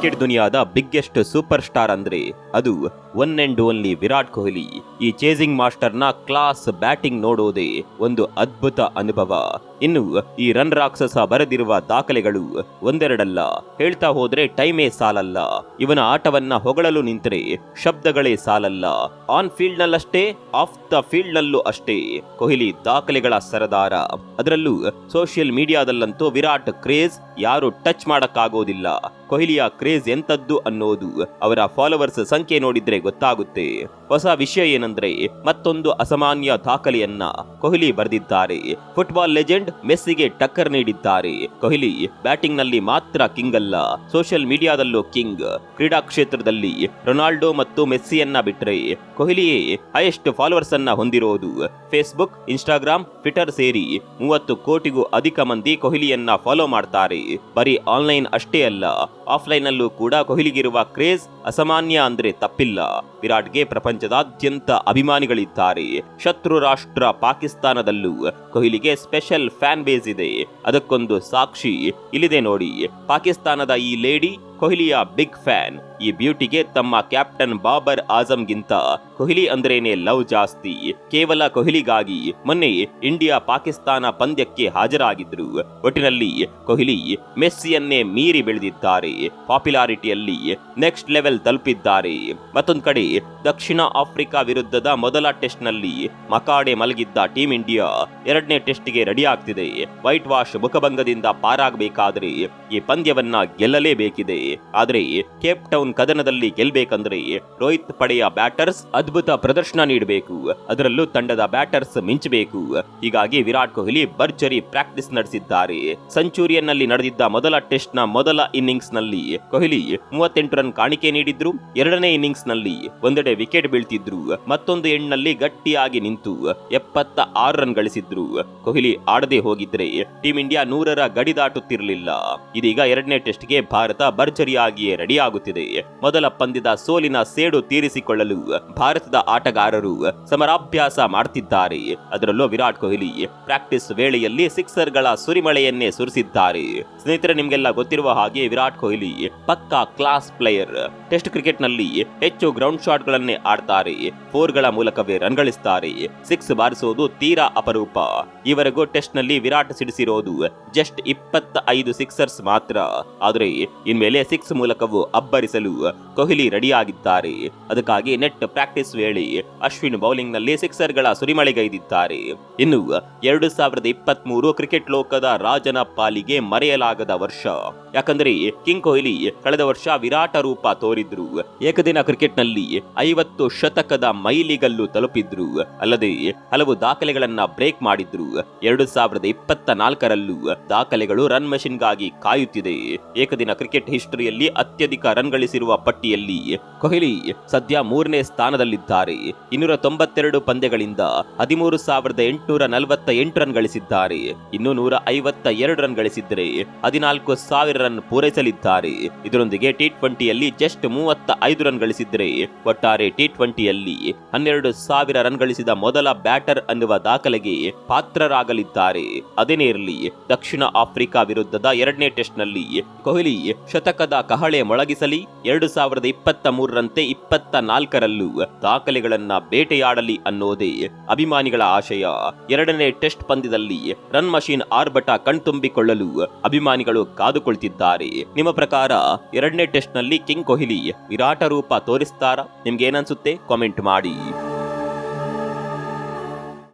Cricket ದುನಿಯಾದ biggest super star ಅಂದ್ರೆ ಅದು one and only Virat Kohli. ಈ ಚೇಸಿಂಗ್ ಮಾಸ್ಟರ್ನ ಕ್ಲಾಸ್ ಬ್ಯಾಟಿಂಗ್ ನೋಡೋದೇ ಒಂದು ಅದ್ಭುತ ಅನುಭವ. ಇನ್ನು ಈ ರನ್ ರಾಕ್ಷಸ ಬರೆದಿರುವ ದಾಖಲೆಗಳು ಒಂದೆರಡಲ್ಲ. ಹೇಳ್ತಾ ಹೋದ್ರೆ ಟೈಮೇ ಸಾಲಲ್ಲ. ಇವನ ಆಟವನ್ನ ಹೊಗಳಲು ನಿಂತರೆ ಶಬ್ದಗಳೇ ಸಾಲಲ್ಲ. ಆನ್ ಫೀಲ್ಡ್ ನಲ್ಲಷ್ಟೇ ಆಫ್ ದ ಫೀಲ್ಡ್ ನಲ್ಲೂ ಅಷ್ಟೇ ಕೊಹ್ಲಿ ದಾಖಲೆಗಳ ಸರದಾರ. ಅದರಲ್ಲೂ ಸೋಷಿಯಲ್ ಮೀಡಿಯಾದಲ್ಲಂತೂ ವಿರಾಟ್ ಕ್ರೇಜ್ ಯಾರು ಟಚ್ ಮಾಡಕ್ಕಾಗೋದಿಲ್ಲ. ಕೊಹ್ಲಿಯ ಕ್ರೇಜ್ ಎಂತದ್ದು ಅನ್ನೋದು ಅವರ ಫಾಲೋವರ್ಸ್ ಸಂಖ್ಯೆ ನೋಡಿದ್ರೆ ಗೊತ್ತಾಗುತ್ತೆ. ಹೊಸ ವಿಷಯ ಏನಂದ್ರೆ ಮತ್ತೊಂದು ಅಸಾಮಾನ್ಯ ದಾಖಲೆಯನ್ನ ಕೊಹ್ಲಿ ಬರೆದಿದ್ದಾರೆ. ಫುಟ್ಬಾಲ್ ಲೆಜೆಂಡ್ ಮೆಸ್ಸಿಗೆ ಟಕ್ಕರ್ ನೀಡಿದ್ದಾರೆ. ಕೊಹ್ಲಿ ಬ್ಯಾಟಿಂಗ್ನಲ್ಲಿ ಮಾತ್ರ ಕಿಂಗ್ ಅಲ್ಲ ಸೋಷಿಯಲ್ ಮೀಡಿಯಾದಲ್ಲೂ ಕಿಂಗ್. ಕ್ರೀಡಾ ಕ್ಷೇತ್ರದಲ್ಲಿ ರೊನಾಲ್ಡೋ ಮತ್ತು ಮೆಸ್ಸಿಯನ್ನ ಬಿಟ್ರೆ ಕೊಹ್ಲಿಯೇ ಹೈಯೆಸ್ಟ್ ಫಾಲೋವರ್ಸ್ ಅನ್ನ ಹೊಂದಿರೋದು. ಫೇಸ್ಬುಕ್ ಇನ್ಸ್ಟಾಗ್ರಾಮ್ ಟ್ವಿಟರ್ ಸೇರಿ ಮೂವತ್ತು ಕೋಟಿಗೂ ಅಧಿಕ ಮಂದಿ ಕೊಹ್ಲಿಯನ್ನ ಫಾಲೋ ಮಾಡ್ತಾರೆ. ಬರೀ ಆನ್ಲೈನ್ ಅಷ್ಟೇ ಅಲ್ಲ ಆಫ್ಲೈನ್ ಕೂಡ ಕೊಹ್ಲಿಗಿರುವ ಕ್ರೇಜ್ ಅಸಾಮಾನ್ಯ ಅಂದ್ರೆ ತಪ್ಪಿಲ್ಲ. ವಿರಾಟ್ಗೆ ಪ್ರಪಂಚದಾದ್ಯಂತ ಅಭಿಮಾನಿಗಳಿದ್ದಾರೆ. ಶತ್ರು ರಾಷ್ಟ್ರ ಪಾಕಿಸ್ತಾನದಲ್ಲೂ ಕೊಹ್ಲಿಗೆ ಸ್ಪೆಷಲ್ ಫ್ಯಾನ್ ಬೇಸ್ ಇದೆ. ಅದಕ್ಕೊಂದು ಸಾಕ್ಷಿ ಇಲ್ಲಿದೆ ನೋಡಿ. ಪಾಕಿಸ್ತಾನದ ಈ ಲೇಡಿ ಕೊಹ್ಲಿಯ ಬಿಗ್ ಫ್ಯಾನ್. ಈ ಬ್ಯೂಟಿಗೆ ತಮ್ಮ ಕ್ಯಾಪ್ಟನ್ ಬಾಬರ್ ಆಜಂಗಿಂತ ಕೊಹ್ಲಿ ಅಂದ್ರೇನೆ ಲವ್ ಜಾಸ್ತಿ. ಕೇವಲ ಕೊಹ್ಲಿಗಾಗಿ ಮೊನ್ನೆ ಇಂಡಿಯಾ ಪಾಕಿಸ್ತಾನ ಪಂದ್ಯಕ್ಕೆ ಹಾಜರಾಗಿದ್ರು ಒಟ್ಟಿನಲ್ಲಿ ಕೊಹ್ಲಿ ಮೆಸ್ಸಿಯನ್ನೇ ಮೀರಿ ಬೆಳೆದಿದ್ದಾರೆ. ಪಾಪ್ಯುಲಾರಿಟಿಯಲ್ಲಿ ನೆಕ್ಸ್ಟ್ ಲೆವೆಲ್ ತಲುಪಿದ್ದಾರೆ. ಮತ್ತೊಂದು ಕಡೆ ದಕ್ಷಿಣ ಆಫ್ರಿಕಾ ವಿರುದ್ಧದ ಮೊದಲ ಟೆಸ್ಟ್ನಲ್ಲಿ ಮಕಾಡೆ ಮಲಗಿದ್ದ ಟೀಂ ಇಂಡಿಯಾ ಎರಡನೇ ಟೆಸ್ಟ್ಗೆ ರೆಡಿ ಆಗ್ತಿದೆ ವೈಟ್ ವಾಶ್ ಮುಖಭಂಗದಿಂದ ಪಾರಾಗಬೇಕಾದರೆ ಈ ಪಂದ್ಯವನ್ನ ಗೆಲ್ಲಲೇಬೇಕಿದೆ. ಆದ್ರೆ ಕೇಪ್ ಟೌನ್ ಕದನದಲ್ಲಿ ಗೆಲ್ಬೇಕಂದ್ರೆ ರೋಹಿತ್ ಪಡೆಯ ಬ್ಯಾಟರ್ಸ್ ಅದ್ಭುತ ಪ್ರದರ್ಶನ ನೀಡಬೇಕು. ಅದರಲ್ಲೂ ತಂಡದ ಬ್ಯಾಟರ್ಸ್ ಮಿಂಚಬೇಕು. ಹೀಗಾಗಿ ವಿರಾಟ್ ಕೊಹ್ಲಿ ಭರ್ಜರಿ ಪ್ರಾಕ್ಟೀಸ್ ನಡೆಸಿದ್ದಾರೆ. ಸೆಂಚುರಿಯನ್ನಲ್ಲಿ ನಡೆದಿದ್ದ ಮೊದಲ ಟೆಸ್ಟ್ನ ಮೊದಲ ಇನ್ನಿಂಗ್ಸ್ನಲ್ಲಿ ಕೊಹ್ಲಿ ಮೂವತ್ತೆಂಟು ರನ್ ಕಾಣಿಕೆ ನೀಡಿದ್ರು. ಎರಡನೇ ಇನ್ನಿಂಗ್ಸ್ನಲ್ಲಿ ಒಂದೆಡೆ ವಿಕೆಟ್ ಬೀಳ್ತಿದ್ರು. ಮತ್ತೊಂದು ಎಂಡ್ನಲ್ಲಿ ಗಟ್ಟಿಯಾಗಿ ನಿಂತು ಎಪ್ಪತ್ತ ಆರು ರನ್ ಗಳಿಸಿದ್ರು. ಕೊಹ್ಲಿ ಆಡದೆ ಹೋಗಿದ್ರೆ ಟೀಂ ಇಂಡಿಯಾ ನೂರರ ಗಡಿ ದಾಟುತ್ತಿರಲಿಲ್ಲ. ಇದೀಗ ಎರಡನೇ ಟೆಸ್ಟ್ಗೆ ಭಾರತ ಭರ್ಜರಿಯಾಗಿಯೇ ರೆಡಿ ಆಗುತ್ತಿದೆ ಮೊದಲ ಪಂದ್ಯದ ಸೋಲಿನ ಸೇಡು ತೀರಿಸಿಕೊಳ್ಳಲು ಭಾರತದ ಆಟಗಾರರು ಸಮರಾಭ್ಯಾಸ ಮಾಡುತ್ತಿದ್ದಾರೆ ಅದರಲ್ಲೂ ವಿರಾಟ್ ಕೊಹ್ಲಿ ಪ್ರಾಕ್ಟೀಸ್ ವೇಳೆಯಲ್ಲಿ ಸಿಕ್ಸರ್ಗಳ ಸುರಿಮಳೆಯನ್ನೇ ಸುರಿಸಿದ್ದಾರೆ. ಸ್ನೇಹಿತರೆ, ನಿಮಗೆಲ್ಲ ಗೊತ್ತಿರುವ ಹಾಗೆ ವಿರಾಟ್ ಕೊಹ್ಲಿ ಪಕ್ಕಾ ಕ್ಲಾಸ್ ಪ್ಲೇಯರ್. ಟೆಸ್ಟ್ ಕ್ರಿಕೆಟ್ನಲ್ಲಿ ಹೆಚ್ಚು ಗ್ರೌಂಡ್ ಶಾಟ್ ಗಳನ್ನೇ ಆಡ್ತಾರೆ. ಫೋರ್ಗಳ ಮೂಲಕವೇ ರನ್ ಗಳಿಸ್ತಾರೆ. ಸಿಕ್ಸ್ ಬಾರಿಸೋದು ತೀರಾ ಅಪರೂಪ. ಈವರೆಗೂ ಟೆಸ್ಟ್ನಲ್ಲಿ ವಿರಾಟ್ ಸಿಡಿಸಿರೋದು ಜಸ್ಟ್ ಇಪ್ಪತ್ತ ಐದು ಸಿಕ್ಸರ್ಸ್ ಮಾತ್ರ. ಆದರೆ, ಇನ್ಮೇಲೆ ಸಿಕ್ಸ್ ಮೂಲಕವೂ ಅಬ್ಬರಿಸಲು ಕೊಹ್ಲಿ ರೆಡಿಯಾಗಿದ್ದಾರೆ. ಅದಕ್ಕಾಗಿ ನೆಟ್ ಪ್ರಾಕ್ಟೀಸ್ ವೇಳೆ ಅಶ್ವಿನ್ ಬೌಲಿಂಗ್ನಲ್ಲಿ ಸಿಕ್ಸರ್ಗಳ ಸುರಿಮಳೆಗೈದಿದ್ದಾರೆ. ಇನ್ನು ಎರಡು ಸಾವಿರದ ಇಪ್ಪತ್ತ್ ಮೂರು ಕ್ರಿಕೆಟ್ ಲೋಕದ ರಾಜನ ಪಾಲಿಗೆ ಮರೆಯಲಾಗದ ವರ್ಷ. ಯಾಕಂದ್ರೆ ಕಿಂಗ್ ಕೊಹ್ಲಿ ಕಳೆದ ವರ್ಷ ವಿರಾಟ ರೂಪ ತೋರಿದ್ರು. ಏಕದಿನ ಕ್ರಿಕೆಟ್ನಲ್ಲಿ ಐವತ್ತು ಶತಕದ ಮೈಲಿಗಲ್ಲು ತಲುಪಿದ್ರು. ಅಲ್ಲದೆ ಹಲವು ದಾಖಲೆಗಳನ್ನ ಬ್ರೇಕ್ ಮಾಡಿದ್ರು. ಎರಡು ಸಾವಿರದ ಇಪ್ಪತ್ತ ನಾಲ್ಕರಲ್ಲೂ ದಾಖಲೆಗಳು ರನ್ಗಾಗಿ ಕಾಯುತ್ತಿದೆ. ಏಕದಿನ ಕ್ರಿಕೆಟ್ ಹಿಸ್ಟರಿಯಲ್ಲಿ ಅತ್ಯಧಿಕ ರನ್ ಗಳಿಸಿರುವ ಪಟ್ಟಿಯಲ್ಲಿ ಕೊಹ್ಲಿ ಸದ್ಯ ಮೂರನೇ ಸ್ಥಾನದಲ್ಲಿದ್ದಾರೆ. ಇನ್ನೂರ ತೊಂಬತ್ತೆರಡು ಪಂದ್ಯಗಳಿಂದ ಹದಿಮೂರು ಸಾವಿರದ ಎಂಟುನೂರ ನಲವತ್ತ ಎಂಟು ರನ್ ಗಳಿಸಿದ್ದಾರೆ. ಇನ್ನೂ ನೂರ ಐವತ್ತ ಎರಡು ರನ್ ಗಳಿಸಿದ್ದರೆ ಹದಿನಾಲ್ಕು ಸಾವಿರ ರನ್ ಪೂರೈಸಲಿದ್ದಾರೆ. ಇದರೊಂದಿಗೆ ಟಿ ಟ್ವೆಂಟಿಯಲ್ಲಿ ಜಸ್ಟ್ ಮೂವತ್ತ ಐದು ರನ್ ಗಳಿಸಿದ್ರೆ ಒಟ್ಟಾರೆ ಟಿ ಟ್ವೆಂಟಿಯಲ್ಲಿ ಹನ್ನೆರಡು ಸಾವಿರ ರನ್ ಗಳಿಸಿದ ಮೊದಲ ಬ್ಯಾಟರ್ ಅನ್ನುವ ದಾಖಲೆಗೆ ಪಾತ್ರರಾಗಲಿದ್ದಾರೆ. ಅದೇನೇ ಇರಲಿ ದಕ್ಷಿಣ ಆಫ್ರಿಕಾ ವಿರುದ್ಧದ ಎರಡನೇ ಟೆಸ್ಟ್ನಲ್ಲಿ ಕೊಹ್ಲಿ ಶತಕದ ಕಹಳೆ ಮೊಳಗಿಸಲಿ. ಎರಡು ಸಾವಿರದ ಇಪ್ಪತ್ತ ಮೂರರಂತೆ ಇಪ್ಪತ್ತ ನಾಲ್ಕರಲ್ಲೂ ದಾಖಲೆಗಳನ್ನ ಬೇಟೆಯಾಡಲಿ ಅನ್ನೋದೇ ಅಭಿಮಾನಿಗಳ ಆಶಯ. ಎರಡನೇ ಟೆಸ್ಟ್ ಪಂದ್ಯದಲ್ಲಿ ರನ್ ಮಷೀನ್ ಆರ್ಭಟ ಕಣ್ತುಂಬಿಕೊಳ್ಳಲು ಅಭಿಮಾನಿಗಳು ಕಾದುಕೊಳ್ತಿದ್ದಾರೆ. ನಿಮ್ಮ ಪ್ರಕಾರ ಎರಡನೇ ಟೆಸ್ಟ್ನಲ್ಲಿ ಕಿಂಗ್ ಕೊಹ್ಲಿ ವಿರಾಟ ರೂಪ ತೋರಿಸ್ತಾರಾ? ನಿಮ್ಗೆ ಏನನ್ಸುತ್ತೆ ಕಾಮೆಂಟ್ ಮಾಡಿ.